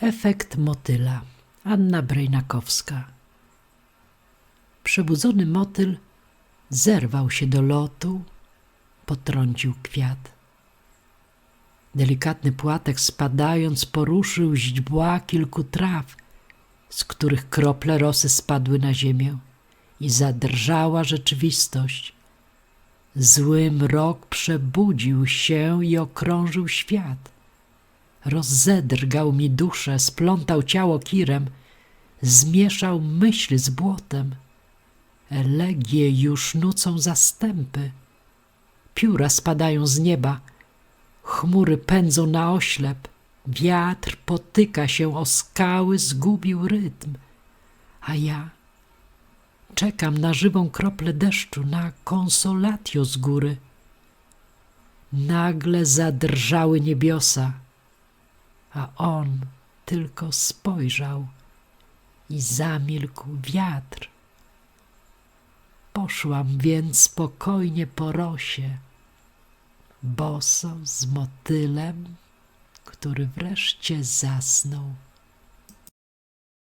Efekt motyla. Anna Brejnakowska. Przebudzony motyl zerwał się do lotu, potrącił kwiat. Delikatny płatek spadając poruszył źdźbła kilku traw, z których krople rosy spadły na ziemię i zadrżała rzeczywistość. Zły mrok przebudził się i okrążył świat. Rozzedrgał mi duszę, splątał ciało kirem, zmieszał myśl z błotem. Elegie już nucą zastępy. Pióra spadają z nieba, chmury pędzą na oślep, wiatr potyka się o skały, zgubił rytm, a ja czekam na żywą kroplę deszczu, na konsolatio z góry. Nagle zadrżały niebiosa, a on tylko spojrzał i zamilkł wiatr. Poszłam więc spokojnie po rosie, boso z motylem, który wreszcie zasnął.